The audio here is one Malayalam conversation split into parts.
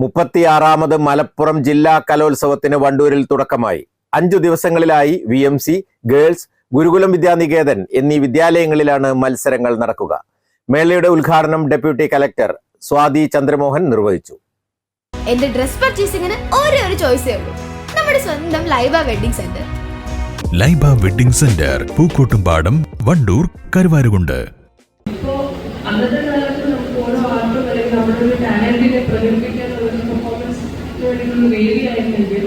മുപ്പത്തിയാറാമത് മലപ്പുറം ജില്ലാ കലോത്സവത്തിന് വണ്ടൂരിൽ തുടക്കമായി. അഞ്ചു ദിവസങ്ങളിലായി V M C girls Gurukulam Vidyaniketan എന്നീ വിദ്യാലയങ്ങളിലാണ് മത്സരങ്ങൾ നടക്കുക. മേളയുടെ ഉദ്ഘാടനം ഡെപ്യൂട്ടി കലക്ടർ സ്വാതി ചന്ദ്രമോഹൻ നിർവഹിച്ചു. എന്റെ ഡ്രസ് പർച്ചേസിംഗിന് ഒരേ ഒരു ചോയ്സേ ഉള്ളൂ. നമ്മുടെ സ്വന്തം Laiba wedding centre. Laiba wedding centre Pookkottumpadam Wandoor Karuvarakundu. ടാലന്റിനെ പ്രകടിപ്പിക്കാനുള്ള ഒരു പെർഫോമൻസ് വേണ്ടിയിട്ടുള്ള വേദി ആയിരുന്നെങ്കിൽ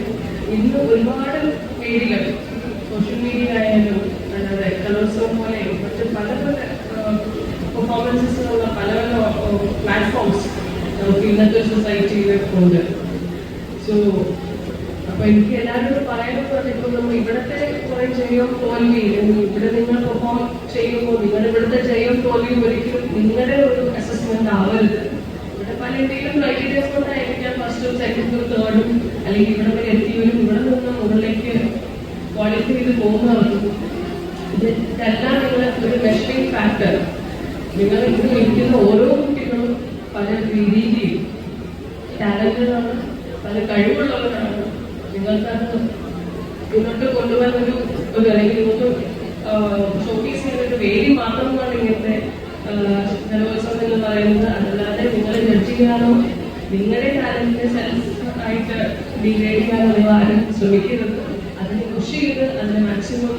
ഇന്ന് ഒരുപാട് വേദികൾ സോഷ്യൽ മീഡിയ ആയാലും അല്ലാതെ കലോത്സവം പോലെയും മറ്റ് പല പല പെർഫോമൻസസിനുള്ള പല പല പ്ലാറ്റ്ഫോംസ് നമുക്ക് ഇന്നത്തെ സൊസൈറ്റിയിൽ ഉണ്ട് സോ അപ്പൊ എനിക്ക് എല്ലാവരോടും പറയാനൊക്കെ ഇപ്പൊ നമ്മൾ ഇവിടുത്തെ കുറെ ജയവും തോൽവി ഇവിടെ നിങ്ങൾ പെർഫോം ചെയ്യുമ്പോൾ നിങ്ങൾ ഇവിടുത്തെ ജയവും തോൽവിയും ഒരിക്കലും നിങ്ങളുടെ ഒരു അസസ്മെന്റ് ആവരുത്. സെക്കൻഡും അല്ലെങ്കിൽ ഇവിടെ വരെ എത്തിയവരും ഇവിടെ നിന്ന് മുകളിലേക്ക് ക്വാളിഫൈ ചെയ്ത് പോകുന്നവർക്കും ഇത് ഇതെല്ലാം നിങ്ങൾ ഒരു മെഷറിംഗ് ഫാക്ടർ നിങ്ങൾ ഇത് ഇരിക്കുന്ന ഓരോ കുട്ടികളും പല രീതിയിൽ ടാലന്റഡാണ് പല കഴിവുള്ളവരാണ്. നിങ്ങൾക്കത് മുന്നോട്ട് ഒരു ഒരു അല്ലെങ്കിൽ നിങ്ങൾക്ക് ഷോക്കേസ് ചെയ്യുന്ന ഒരു വേദി മാത്രമാണ് ഇങ്ങനത്തെ കലോത്സവം എന്ന് പറയുന്നത്. അതല്ലാതെ നിങ്ങളെ ജഡ്ജ് ചെയ്യാനോ നിങ്ങളുടെ ടാലന്റിനെ സെൽഫ് ആയിട്ട് ഡിഗ്രേഡ് നിങ്ങൾ ആരും ശ്രമിക്കരുത്. അതിനെ പുഷ് ചെയ്ത് അതിനെ മാക്സിമം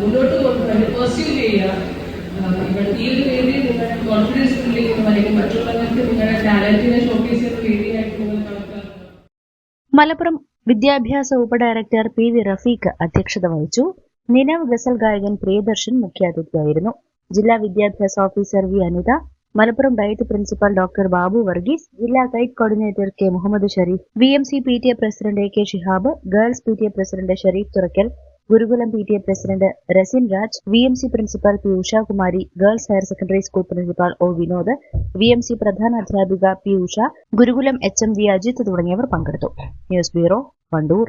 മുന്നോട്ട് കൊണ്ടുപോകാൻ പെർസ്യൂ ചെയ്യുക. ഈ ഒരു വേദി നിങ്ങളുടെ കോൺഫിഡൻസ് ബിൽഡിങ്ങിനും അല്ലെങ്കിൽ മറ്റുള്ളവർക്ക് നിങ്ങളുടെ ടാലന്റിനെ ഷോക്കേസ് ചെയ്യുന്ന വേദിയായിട്ട് നിങ്ങൾ മലപ്പുറം വിദ്യാഭ്യാസ ഉപഡയറക്ടർ പി വി റഫീഖ് അധ്യക്ഷത വഹിച്ചു. നിലവ് ഗസൽ ഗായകൻ പ്രിയദർശൻ മുഖ്യാതിഥിയായിരുന്നു. ജില്ലാ വിദ്യാഭ്യാസ officer V Anitha Malappuram DIET principal doctor Babu Varghese ജില്ലാ guide coordinator K Muhammad Sharif V M C P T A president K Shihab girls P T A president Sharif Thurakkal Gurukulam P T A president Rasin Raj V M C principal P Ushakumari girls higher secondary school principal O Vinod V M C പ്രധാന അധ്യാപിക P Usha Gurukulam H M V Ajith തുടങ്ങിയവർ പങ്കെടുത്തു. News bureau Wandoor.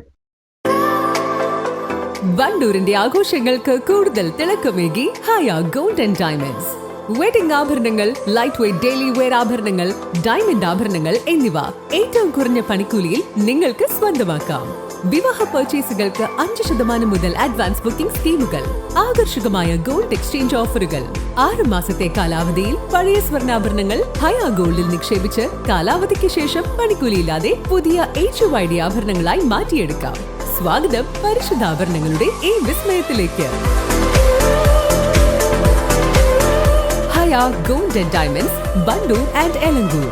വണ്ടൂരിന്റെ ആഘോഷങ്ങൾക്ക് കൂടുതൽ തിളക്കമേകി ഹായ ഗോൾഡൻ ഡയമണ്ട്സ് വെഡിംഗ് ആഭരണങ്ങൾ ലൈറ്റ് വെയ്റ്റ് ഡെയിലി വെയർ ആഭരണങ്ങൾ ഡയമണ്ട് ആഭരണങ്ങൾ എന്നിവ. ഏറ്റവും കുറഞ്ഞ പണിക്കൂലിയിൽ നിങ്ങൾക്ക് സ്വന്തമാക്കാം. വിവാഹ പർച്ചേസുകൾക്ക് അഞ്ച് ശതമാനം മുതൽ അഡ്വാൻസ് ബുക്കിംഗ് സ്കീമുകൾ. ആകർഷകമായ ഗോൾഡ് എക്സ്ചേഞ്ച് ഓഫറുകൾ ആറ് മാസത്തെ കാലാവധിയിൽ പഴയ സ്വർണാഭരണങ്ങൾ ഹയ ഗോൾഡിൽ നിക്ഷേപിച്ച് കാലാവധിക്ക് ശേഷം പണിക്കൂലിയില്ലാതെ പുതിയ എച്ച് വൈ ഡി ആഭരണങ്ങളായി മാറ്റിയെടുക്കാം. സ്വാഗതം പരിശുദ്ധാഭരണങ്ങളുടെ ഈ വിസ്മയത്തിലേക്ക്. Haya gold and diamonds Wandoor and Elankur